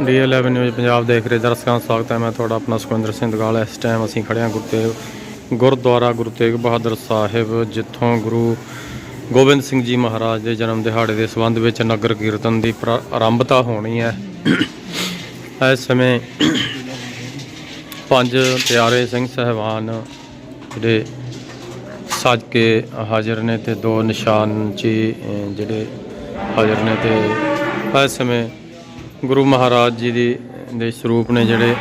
ਡੀ11 news Punjab ਦੇਖ ਰਹੇ ਦਰਸ਼ਕਾਂ ਦਾ ਸਵਾਗਤ ਹੈ। ਮੈਂ ਤੁਹਾਡਾ ਆਪਣਾ ਸੁਖਵਿੰਦਰ ਸਿੰਘ ਦਗਾਲ। ਇਸ ਟਾਈਮ ਅਸੀਂ ਖੜੇ ਹਾਂ ਗੁਰਤੇਗ ਗੁਰਦੁਆਰਾ ਗੁਰੂ ਤੇਗ ਬਹਾਦਰ ਸਾਹਿਬ, ਜਿੱਥੋਂ ਗੁਰੂ ਗੋਬਿੰਦ ਸਿੰਘ ਜੀ ਮਹਾਰਾਜ ਦੇ ਜਨਮ ਦਿਹਾੜੇ ਦੇ ਸੰਬੰਧ ਵਿੱਚ ਨਗਰ ਕੀਰਤਨ ਦੀ ਪ੍ਰ- ਆਰੰਭਤਾ ਹੋਣੀ ਹੈ। ਇਸ ਸਮੇਂ ਪੰਜ ਪਿਆਰੇ ਸਿੰਘ ਸਹਿਬਾਨ ਜਿਹੜੇ ਸੱਜ ਕੇ ਹਾਜ਼ਰ ਨੇ ਤੇ ਦੋ ਨਿਸ਼ਾਨ ਜੀ ਜਿਹੜੇ ਹਾਜ਼ਰ ਨੇ ਤੇ ਇਸ ਸਮੇਂ ਗੁਰੂ ਮਹਾਰਾਜ ਜੀ ਦੀ, ਦੇ ਸਰੂਪ ਨੇ ਜਿਹੜੇ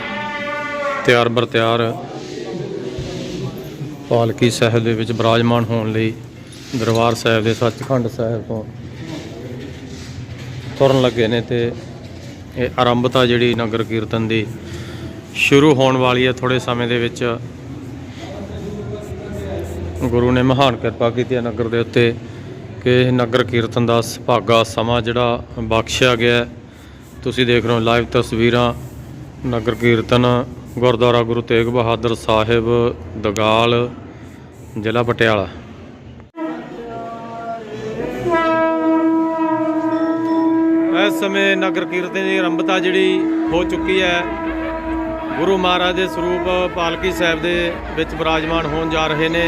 ਤਿਆਰ ਬਰ ਤਿਆਰ ਪਾਲਕੀ ਸਾਹਿਬ ਦੇ ਵਿੱਚ ਬਿਰਾਜਮਾਨ ਹੋਣ ਲਈ ਦਰਬਾਰ ਸਾਹਿਬ ਦੇ ਸੱਚਖੰਡ ਸਾਹਿਬ ਤੋਂ ਤੁਰਨ ਲੱਗੇ ਨੇ ਤੇ ਇਹ ਆਰੰਭਤਾ ਜਿਹੜੀ ਨਗਰ ਕੀਰਤਨ ਦੀ ਸ਼ੁਰੂ ਹੋਣ ਵਾਲੀ ਹੈ ਥੋੜੇ ਸਮੇਂ ਦੇ ਵਿੱਚ ਗੁਰੂ ਨੇ ਮਹਾਨ ਕਿਰਪਾ ਕੀਤੀ ਹੈ ਨਗਰ ਦੇ ਉੱਤੇ ਕਿ ਨਗਰ ਕੀਰਤਨ ਦਾ ਸੁਭਾਗਾ ਸਮਾਂ ਜਿਹੜਾ ਬਖਸ਼ਿਆ ਗਿਆ ਹੈ। ਤੁਸੀਂ ਦੇਖ ਰਹੇ ਹੋ ਲਾਈਵ ਤਸਵੀਰਾਂ ਨਗਰ ਕੀਰਤਨ ਗੁਰਦੁਆਰਾ ਗੁਰੂ ਤੇਗ ਬਹਾਦਰ ਸਾਹਿਬ, ਦਗਾਲ, ਜ਼ਿਲ੍ਹਾ ਪਟਿਆਲਾ। ਇਸ ਸਮੇਂ ਨਗਰ ਕੀਰਤਨ ਦੀ ਆਰੰਭਤਾ ਜਿਹੜੀ ਹੋ ਚੁੱਕੀ ਹੈ, ਗੁਰੂ ਮਹਾਰਾਜ ਦੇ ਸਰੂਪ ਪਾਲਕੀ ਸਾਹਿਬ ਦੇ ਵਿੱਚ ਬਿਰਾਜਮਾਨ ਹੋਣ ਜਾ ਰਹੇ ਨੇ।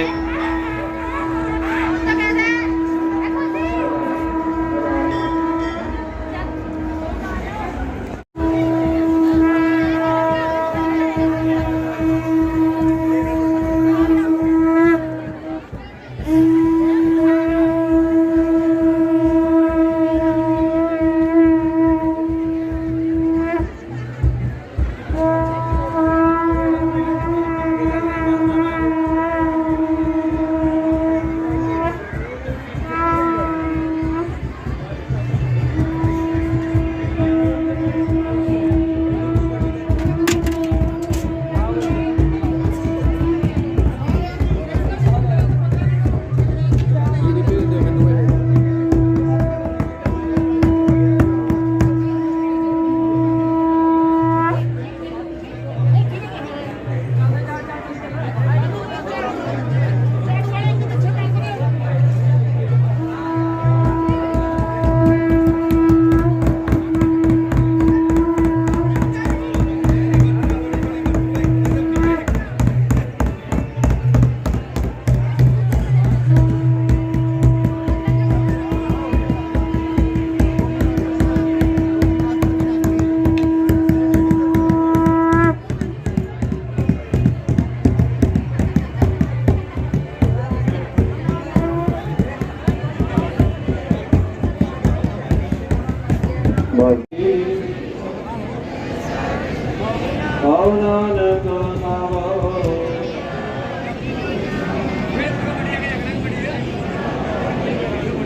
ਭਾਵਨਾ ਨਕੋ ਨਾਵੋ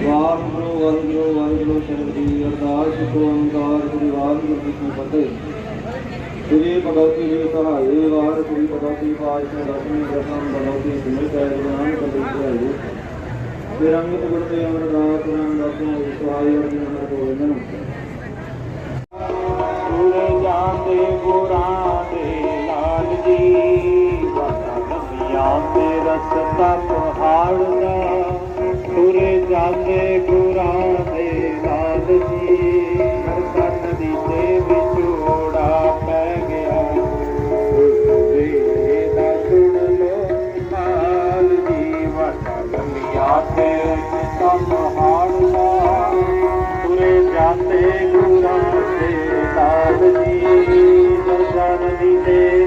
ਵਾਹਿਗੁਰੂ ਵਾਹਿਗੁਰੂ ਵਾਹਿਗੁਰੂ ਸ਼ਬਦ ਦੀ ਅਰਦਾਸ ਕੋ ਓੰਕਾਰ ਸ੍ਰੀ ਵਾਹਿਗੁਰੂ ਜੀ ਕੀ ਫਤਿਹ ਸ੍ਰੀ ਭਗਵਤੀ ਜੀ ਸਹਾਏ ਵਾਰ ਸ੍ਰੀ ਭਗਵਤੀ ਪਾਜ ਕੇ ਦਸਮੀ ਦਸਮ ਭਗਵਤੀ ਸਿਮਰ ਕੈ ਗੁਰਾਂ ਕਬੀ ਧਿਆਏ ਨਿਰੰਗਤ ਗੁਰ ਤੇ ਅਮਰ ਦਾਸ ਨਾਮ ਦਸੋਂ ਸਹਾਈ ਅਰਜਨ ਅਮਰ ਗੋਬਿੰਦਨ ਰਸਤਾ ਪਹਾੜ ਦਾ ਜਾਂਦੇ ਗੁਰਾਂ ਦੇ ਨਾਲ ਜੀ। ਕਰਤਾ ਦੀ ਤੇ ਵਿਛੋੜਾ ਪੈ ਗਿਆ। ਵੇ ਦਾ ਸੁਣ ਲੋ ਹਾਲ ਜੀ। ਵਾਟਾ ਲੰਮੀਆਂ ਤੇ ਰਸਤਾ ਪਹਾੜ ਤੁਰੇ ਜਾਂਦੇ ਗੁਰਾਂ ਦੇ ਨਾਲ ਜੀ। ਦਰਸ਼ਨ ਦੀ ਤੇ